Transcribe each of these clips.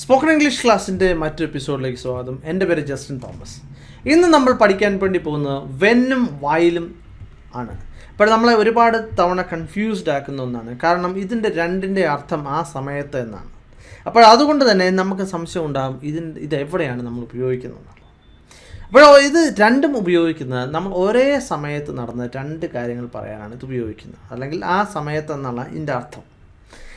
Spoken English ക്ലാസ്സിന്റെ മറ്റൊരു എപ്പിസോഡിലേക്ക് സ്വാഗതം. എന്റെ പേര് ജസ്റ്റിൻ തോമസ്. ഇന്ന് നമ്മൾ പഠിക്കാൻ വേണ്ടി പോകുന്നത് വെന്നും വായിലും ആണ്. ഇപ്പോൾ നമ്മളെ ഒരുപാട് തവണ കൺഫ്യൂസ്ഡ് ആക്കുന്ന ഒന്നാണ്. കാരണം ഇതിന്റെ രണ്ടിന്റെ അർത്ഥം ആ സമയത്ത് എന്നാണ്. അപ്പോൾ അതുകൊണ്ട് തന്നെ നമുക്ക് സംശയം ഉണ്ടാകും ഇതിൻ ഇത് എവിടെയാണ് നമ്മൾ ഉപയോഗിക്കുന്നത്. അപ്പോൾ ഇത് രണ്ടും ഉപയോഗിക്കുന്നത് നമ്മൾ ഒരേ സമയത്ത് നടന്ന രണ്ട് കാര്യങ്ങൾ പറയാനാണ് ഇത് ഉപയോഗിക്കുന്നത്. അല്ലെങ്കിൽ ആ സമയത്ത് എന്നുള്ള ഇതിന്റെ അർത്ഥം.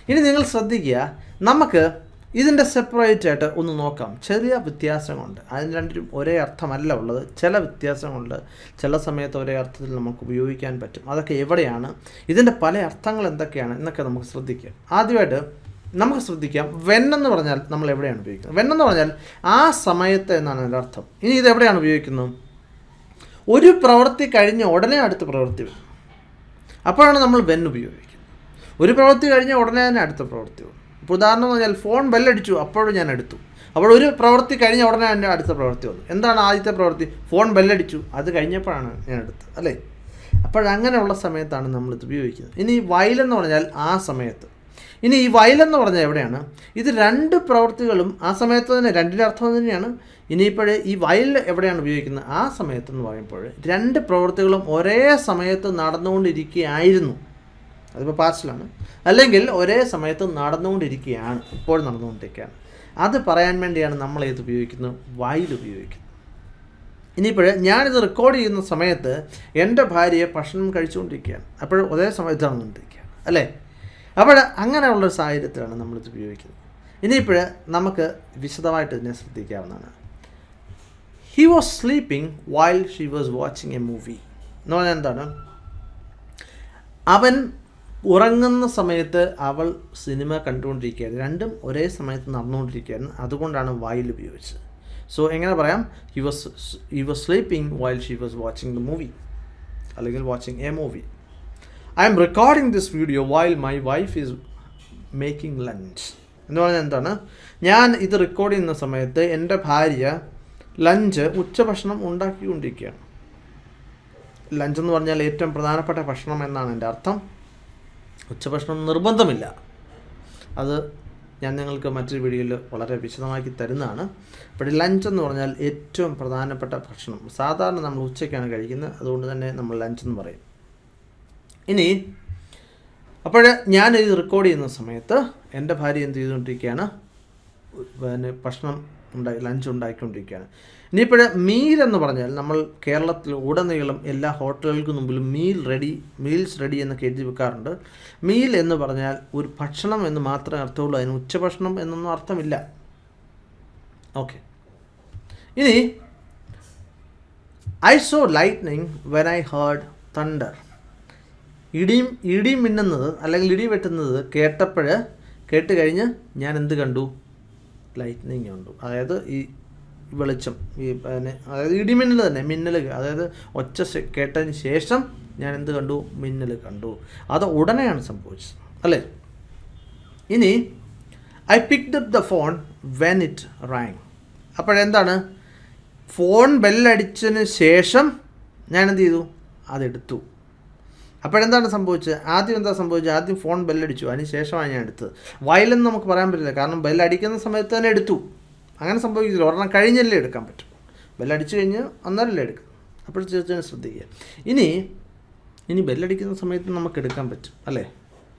ഇനി നിങ്ങൾ ശ്രദ്ധിക്കുക നമുക്ക് ഇതിന്റെ സെപ്പറേറ്റ് ആയിട്ട് ഒന്ന് നോക്കാം. ചെറിയ വ്യത്യാസങ്ങളുണ്ട്. അതിന് രണ്ടിനും ഒരേ അർത്ഥമല്ല ഉള്ളത്. ചില വ്യത്യാസങ്ങളുണ്ട്. ചില സമയത്ത് ഒരേ അർത്ഥത്തിൽ നമുക്ക് ഉപയോഗിക്കാൻ പറ്റും. അതൊക്കെ എവിടെയാണ്? ഇതിന്റെ പല അർത്ഥങ്ങൾ എന്തൊക്കെയാണ് എന്നൊക്കെ നമുക്ക് ശ്രദ്ധിക്കാം. ആദ്യമായിട്ട് നമുക്ക് ശ്രദ്ധിക്കാം. വെൻ എന്ന് പറഞ്ഞാൽ നമ്മൾ എവിടെയാണ് ഉപയോഗിക്കുന്നത്? വെൻ എന്ന് പറഞ്ഞാൽ ആ സമയത്ത് എന്നാണ് അതിന്റെ അർത്ഥം. ഇനി ഇത് എവിടെയാണ് ഉപയോഗിക്കുന്നത്? ഒരു പ്രവൃത്തി കഴിഞ്ഞ് ഉടനെ അടുത്ത പ്രവൃത്തി വരും. അപ്പോഴാണ് നമ്മൾ വെൻ ഉപയോഗിക്കുന്നത്. ഒരു പ്രവൃത്തി കഴിഞ്ഞ ഉടനെ തന്നെ അടുത്ത പ്രവൃത്തി വരും. ഇപ്പോൾ ഉദാഹരണം എന്ന് പറഞ്ഞാൽ ഫോൺ ബെല്ലടിച്ചു അപ്പോഴും ഞാൻ എടുത്തു. അപ്പോൾ ഒരു പ്രവൃത്തി കഴിഞ്ഞ ഉടനെ എന്റെ അടുത്ത പ്രവൃത്തി വന്നു. എന്താണ് ആദ്യത്തെ പ്രവൃത്തി? ഫോൺ ബെല്ലടിച്ചു അത് കഴിഞ്ഞപ്പോഴാണ് ഞാൻ എടുത്തത് അല്ലേ? അപ്പോഴങ്ങനെയുള്ള സമയത്താണ് നമ്മളിത് ഉപയോഗിക്കുന്നത്. ഇനി വയലെന്ന് പറഞ്ഞാൽ ആ സമയത്ത്. ഇനി ഈ വയലെന്ന് പറഞ്ഞാൽ എവിടെയാണ്? ഇത് രണ്ട് പ്രവൃത്തികളും ആ സമയത്ത് തന്നെ രണ്ടിന്റെ അർത്ഥം തന്നെയാണ്. ഇനിയിപ്പോൾ ഈ വയൽ എവിടെയാണ് ഉപയോഗിക്കുന്നത്? ആ സമയത്ത് എന്ന് പറയുമ്പോൾ രണ്ട് പ്രവൃത്തികളും ഒരേ സമയത്ത് നടന്നുകൊണ്ടിരിക്കുകയായിരുന്നു. അതിപ്പോൾ പാർസലാണ്. അല്ലെങ്കിൽ ഒരേ സമയത്ത് നടന്നുകൊണ്ടിരിക്കുകയാണ്. ഇപ്പോൾ നടന്നുകൊണ്ടിരിക്കുകയാണ്. അത് പറയാൻ വേണ്ടിയാണ് നമ്മൾ ഇത് ഉപയോഗിക്കുന്നത്. വായിൽ ഉപയോഗിക്കുന്നത്. ഇനിയിപ്പോൾ ഞാനിത് റെക്കോർഡ് ചെയ്യുന്ന സമയത്ത് എന്റെ ഭാര്യയെ ഭക്ഷണം കഴിച്ചുകൊണ്ടിരിക്കുകയാണ്. അപ്പോൾ ഒരേ സമയത്ത് നടന്നുകൊണ്ടിരിക്കുകയാണ്. അല്ലേ? അപ്പോൾ അങ്ങനെയുള്ളൊരു സാഹചര്യത്തിലാണ് നമ്മളിത് ഉപയോഗിക്കുന്നത്. ഇനിയിപ്പോൾ നമുക്ക് വിശദമായിട്ട് ഇതിനെ ശ്രദ്ധിക്കാവുന്നതാണ്. He was sleeping while she was watching a movie എന്ന് പറഞ്ഞാൽ എന്താണ്? അവൻ ഉറങ്ങുന്ന സമയത്ത് അവൾ സിനിമ കണ്ടുകൊണ്ടിരിക്കുകയായിരുന്നു. രണ്ടും ഒരേ സമയത്ത് നടന്നുകൊണ്ടിരിക്കുകയായിരുന്നു. അതുകൊണ്ടാണ് വൈൽ ഉപയോഗിച്ചത്. സോ എങ്ങനെ പറയാം? He was he was sleeping while she was watching the movie അല്ലെങ്കിൽ watching a movie I'm recording this video while my wife is making lunch എന്ന് പറഞ്ഞാൽ എന്താണ്? ഞാൻ ഇത് റെക്കോർഡ് ചെയ്യുന്ന സമയത്ത് എന്റെ ഭാര്യ ലഞ്ച് ഉച്ചഭക്ഷണം ഉണ്ടാക്കിക്കൊണ്ടിരിക്കുകയാണ്. ലഞ്ച് എന്ന് പറഞ്ഞാൽ ഏറ്റവും പ്രധാനപ്പെട്ട ഭക്ഷണം എന്നാണ് എന്റെ അർത്ഥം. ഉച്ചഭക്ഷണം നിർബന്ധമില്ല. അത് ഞാൻ നിങ്ങൾക്ക് മറ്റൊരു വീഡിയോയിൽ വളരെ വിശദമാക്കി തരുന്നതാണ്. ഇവിടെ ലഞ്ച് എന്ന് പറഞ്ഞാൽ ഏറ്റവും പ്രധാനപ്പെട്ട ഭക്ഷണം. സാധാരണ നമ്മൾ ഉച്ചയ്ക്കാണ് കഴിക്കുന്നത്. അതുകൊണ്ട് തന്നെ നമ്മൾ ലഞ്ച് എന്ന് പറയും. ഇനി അപ്പോൾ ഞാൻ ഇത് റെക്കോർഡ് ചെയ്യുന്ന സമയത്ത് എന്റെ ഭാര്യ എന്ത് ചെയ്തുകൊണ്ടിരിക്കുകയാണ്? പിന്നെ ഭക്ഷണം ഉണ്ടായി ലഞ്ച് ഉണ്ടാക്കിക്കൊണ്ടിരിക്കുകയാണ് ഇനിയിപ്പോൾ മീൽ എന്ന് പറഞ്ഞാൽ നമ്മൾ കേരളത്തിൽ ഉടനീളം എല്ലാ ഹോട്ടലുകൾക്ക് മുമ്പിലും മീൽ റെഡി മീൽസ് റെഡി എന്നൊക്കെ എഴുതി വെക്കാറുണ്ട്. മീൽ എന്ന് പറഞ്ഞാൽ ഒരു ഭക്ഷണം എന്ന് മാത്രമേ അർത്ഥമുള്ളൂ. അതിന് ഉച്ചഭക്ഷണം എന്നൊന്നും അർത്ഥമില്ല. ഓക്കെ ഇനി I saw lightning when I heard thunder ഇടിയും ഇടി മിന്നുന്നത് അല്ലെങ്കിൽ ഇടി വെട്ടുന്നത് കേട്ടപ്പോൾ കേട്ട് കഴിഞ്ഞ് ഞാൻ എന്ത് കണ്ടു? ലൈറ്റ്നിങ് ഉണ്ട്. അതായത് ഈ വെളിച്ചം ഈ പിന്നെ അതായത് ഇടിമിന്നൽ തന്നെ മിന്നൽ അതായത് ഒച്ച കേട്ടതിന് ശേഷം ഞാൻ എന്ത് കണ്ടു? മിന്നൽ കണ്ടു. അത് ഉടനെയാണ് സംഭവിച്ചത്. അല്ലേ? ഇനി I picked up the phone when it rang അപ്പോഴെന്താണ്? Phone ബെല്ലടിച്ചതിന് ശേഷം ഞാൻ എന്ത് ചെയ്തു? അതെടുത്തു. അപ്പോഴെന്താണ് സംഭവിച്ചത്? ആദ്യം എന്താ സംഭവിച്ചത്? ആദ്യം ഫോൺ ബെല്ലടിച്ചു. അതിന് ശേഷമാണ് ഞാൻ എടുത്തത്. വയലെന്ന് നമുക്ക് പറയാൻ പറ്റില്ല. കാരണം ബെല്ലടിക്കുന്ന സമയത്ത് തന്നെ എടുത്തു. അങ്ങനെ സംഭവിക്കില്ല ഒരെണ്ണം കഴിഞ്ഞല്ലേ എടുക്കാൻ പറ്റും. ബെല്ലടിച്ചു കഴിഞ്ഞ് അന്നേരമല്ലേ എടുക്കും. അപ്പോൾ തീർച്ചയായും ശ്രദ്ധിക്കുക. ഇനി ഇനി ബെല്ലടിക്കുന്ന സമയത്ത് നമുക്ക് എടുക്കാൻ പറ്റും. അല്ലേ?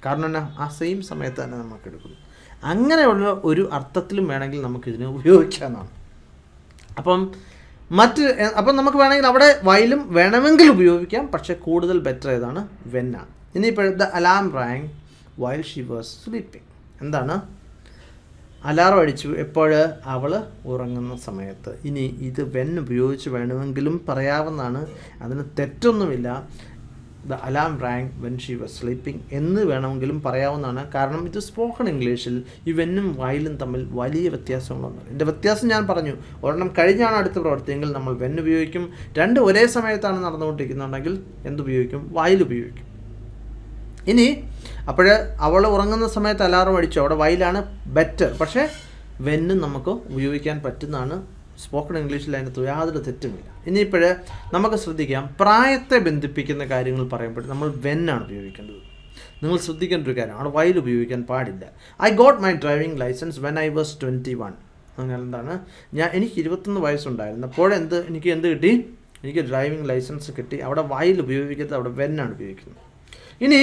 കാരണം എന്നാ? ആ സെയിം സമയത്ത് തന്നെ നമുക്ക് എടുക്കുന്നു. അങ്ങനെയുള്ള ഒരു അർത്ഥത്തിലും വേണമെങ്കിൽ നമുക്കിതിനെ ഉപയോഗിക്കാവുന്നതാണ്. അപ്പം മറ്റ് അപ്പം നമുക്ക് വേണമെങ്കിൽ അവിടെ വയലും വേണമെങ്കിൽ ഉപയോഗിക്കാം. പക്ഷേ കൂടുതൽ ബെറ്റർ ഏതാണ്? വെന്നാണ് ഇനിയിപ്പോൾ the alarm rang while she was sleeping എന്താണ്? അലാറം അടിച്ചു. എപ്പോൾ അവൾ ഉറങ്ങുന്ന സമയത്ത്. ഇനി ഇത് വെൻ ഉപയോഗിച്ച് വേണമെങ്കിലും പറയാവുന്നതാണ്. അതിന് തെറ്റൊന്നുമില്ല. The alarm rang when she was sleeping എന്ന് വേണമെങ്കിലും പറയാവുന്നതാണ്. കാരണം ഇത് സ്പോക്കൺ ഇംഗ്ലീഷിൽ ഈ വെന്നും വയലും തമ്മിൽ വലിയ വ്യത്യാസങ്ങളൊന്നും ഇതിന്റെ വ്യത്യാസം ഞാൻ പറഞ്ഞു. ഒരെണ്ണം കഴിഞ്ഞാണ് അടുത്ത പ്രവർത്തിയെങ്കിൽ നമ്മൾ വെൻ ഉപയോഗിക്കും. രണ്ട് ഒരേ സമയത്താണ് നടന്നുകൊണ്ടിരിക്കുന്നുണ്ടെങ്കിൽ എന്തുപയോഗിക്കും വയൽ ഉപയോഗിക്കും. ഇനി അപ്പോൾ അവൾ ഉറങ്ങുന്ന സമയത്ത് അലാറം അടിച്ചു. അവിടെ വയലാണ് ബെറ്റർ പക്ഷേ വെന്നും നമുക്ക് ഉപയോഗിക്കാൻ പറ്റുന്നതാണ് സ്പോക്കൺ ഇംഗ്ലീഷിൽ അതിനകത്ത് യാതൊരു തെറ്റുമില്ല ഇനിയിപ്പോൾ നമുക്ക് ശ്രദ്ധിക്കാം പ്രായത്തെ ബന്ധിപ്പിക്കുന്ന കാര്യങ്ങൾ പറയുമ്പോൾ നമ്മൾ വെന്നാണ് ഉപയോഗിക്കേണ്ടത്. നിങ്ങൾ ശ്രദ്ധിക്കേണ്ട ഒരു കാര്യമാണ് വൈൽ ഉപയോഗിക്കാൻ പാടില്ല. I got my driving licence when I was twenty one അങ്ങനെ എന്താണ്? ഞാൻ എനിക്ക് ഇരുപത്തൊന്ന് വയസ്സുണ്ടായിരുന്നു. അപ്പോഴെന്ത് എനിക്ക് എന്ത് കിട്ടി? എനിക്ക് ഡ്രൈവിംഗ് ലൈസൻസ് കിട്ടി. അവിടെ വൈൽ ഉപയോഗിക്കുന്നത് അവിടെ വെന്നാണ് ഉപയോഗിക്കുന്നത്. ഇനി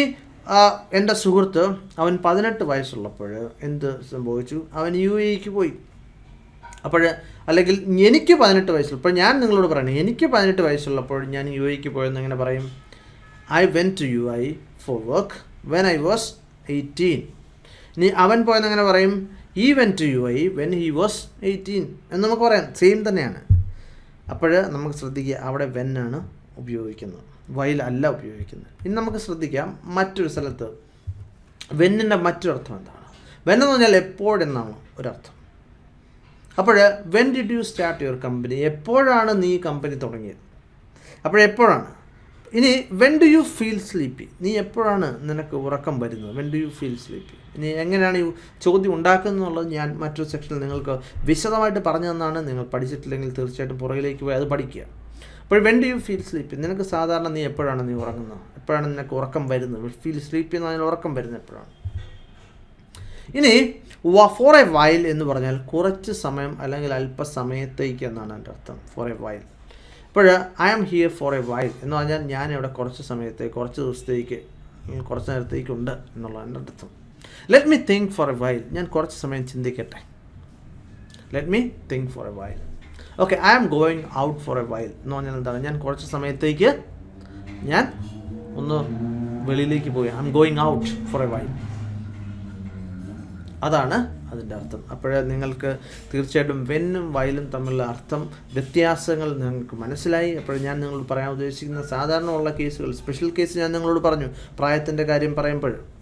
എന്റെ സുഹൃത്ത് അവൻ പതിനെട്ട് വയസ്സുള്ളപ്പോൾ എന്ത് സംഭവിച്ചു? അവൻ യു എക്ക് പോയി. അപ്പോൾ അല്ലെങ്കിൽ എനിക്ക് പതിനെട്ട് വയസ്സുള്ള ഇപ്പോൾ ഞാൻ നിങ്ങളോട് പറയണേ എനിക്ക് പതിനെട്ട് വയസ്സുള്ളപ്പോൾ ഞാൻ യു എക്ക് പോയെന്ന് എങ്ങനെ പറയും? I went to you I for work when I was eighteen ഇനി അവൻ പോയെന്ന് എങ്ങനെ പറയും? He went to you I when he was eighteen എന്ന് നമുക്ക് പറയാം. സെയിം തന്നെയാണ്. അപ്പോൾ നമുക്ക് ശ്രദ്ധിക്കുക അവിടെ വെൻ ആണ് ഉപയോഗിക്കുന്നത്. വയൽ അല്ല ഉപയോഗിക്കുന്നത്. ഇനി നമുക്ക് ശ്രദ്ധിക്കാം മറ്റൊരു സ്ഥലത്ത്. വെന്നിന്റെ മറ്റൊരു അർത്ഥം എന്താണ്? വെൻ എന്ന് പറഞ്ഞാൽ എപ്പോഴെന്നാണ് ഒരർത്ഥം. അപ്പോൾ when did you start your company എപ്പോഴാണ് നീ കമ്പനി തുടങ്ങിയത്? അപ്പോഴെപ്പോഴാണ് ഇനി when do you feel sleepy നീ എപ്പോഴാണ് നിനക്ക് ഉറക്കം വരുന്നത്? When do you feel sleepy ഇനി എങ്ങനെയാണ് ഈ ചോദ്യം ഉണ്ടാക്കുന്നത് എന്നുള്ളത് ഞാൻ മറ്റൊരു സെക്ഷനിൽ നിങ്ങൾക്ക് വിശദമായിട്ട് പറഞ്ഞു തന്നാണ്. നിങ്ങൾ പഠിച്ചിട്ടില്ലെങ്കിൽ തീർച്ചയായിട്ടും പുറകിലേക്ക് പോയി അത് പഠിക്കുക. അപ്പോൾ when do you feel sleepy നിനക്ക് സാധാരണ നീ എപ്പോഴാണ് നീ ഉറങ്ങുന്നത്? എപ്പോഴാണ് നിനക്ക് ഉറക്കം വരുന്നത്? ഫീൽ സ്ലീപ്പി എന്ന് പറഞ്ഞാൽ ഉറക്കം വരുന്നത് എപ്പോഴാണ്? ഇനി ഫോർ എ വയൽ എന്ന് പറഞ്ഞാൽ കുറച്ച് സമയം അല്ലെങ്കിൽ അല്പസമയത്തേക്ക് എന്നാണ് എന്റെ അർത്ഥം. ഫോർ എ വയൽ അപ്പോൾ I am here for a while എന്ന് പറഞ്ഞാൽ ഞാൻ ഇവിടെ കുറച്ച് സമയത്തേക്ക് കുറച്ച് ദിവസത്തേക്ക് കുറച്ച് നേരത്തേക്കുണ്ട് എന്നുള്ളതാണ് എന്റെ അർത്ഥം. Let me think for a while ഞാൻ കുറച്ച് സമയം ചിന്തിക്കട്ടെ. Let me think for a while okay I am going out for a while എന്ന് പറഞ്ഞാൽ എന്താണ്? ഞാൻ കുറച്ച് സമയത്തേക്ക് ഞാൻ ഒന്ന് വെളിയിലേക്ക് പോയി I am going out for a while അതാണ് അതിന്റെ അർത്ഥം. അപ്പോഴേ നിങ്ങൾക്ക് തീർച്ചയായിട്ടും വെന്നും വയലും തമ്മിലുള്ള അർത്ഥം വ്യത്യാസങ്ങൾ നിങ്ങൾക്ക് മനസ്സിലായി. അപ്പോൾ ഞാൻ നിങ്ങളോട് പറയാൻ ഉദ്ദേശിക്കുന്ന സാധാരണ ഉള്ള കേസുകൾ സ്പെഷ്യൽ കേസ് ഞാൻ നിങ്ങളോട് പറഞ്ഞു പ്രായത്തിന്റെ കാര്യം പറയുമ്പോൾ.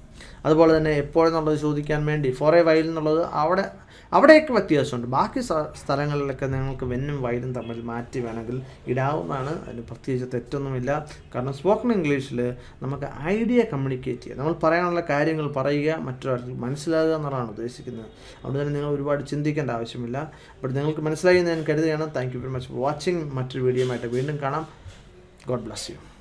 അതുപോലെ തന്നെ എപ്പോഴെന്നുള്ളത് ചോദിക്കാൻ വേണ്ടി ഫോർ എ വൈൽ എന്നുള്ളത് അവിടെ അവിടെയൊക്കെ വ്യത്യാസമുണ്ട്. ബാക്കി സ്ഥ- സ്ഥലങ്ങളിലൊക്കെ നിങ്ങൾക്ക് വെന്നും വൈലും തമ്മിൽ മാറ്റി വേണമെങ്കിൽ ഇടാവുന്നതാണ്. അതിന് പ്രത്യേകിച്ച് തെറ്റൊന്നുമില്ല. കാരണം സ്പോക്കൺ ഇംഗ്ലീഷിൽ നമുക്ക് ഐഡിയ കമ്മ്യൂണിക്കേറ്റ് ചെയ്യുക നമ്മൾ പറയാനുള്ള കാര്യങ്ങൾ പറയുക മറ്റൊരാൾക്ക് മനസ്സിലാകുക എന്നുള്ളതാണ് ഉദ്ദേശിക്കുന്നത്. അതുകൊണ്ട് തന്നെ നിങ്ങൾ ഒരുപാട് ചിന്തിക്കേണ്ട ആവശ്യമില്ല. അപ്പോൾ നിങ്ങൾക്ക് മനസ്സിലായി ഞാൻ കരുതുകയാണ്. Thank you very much for watching മറ്റൊരു വീഡിയോ ആയിട്ട് വീണ്ടും കാണാം. God bless you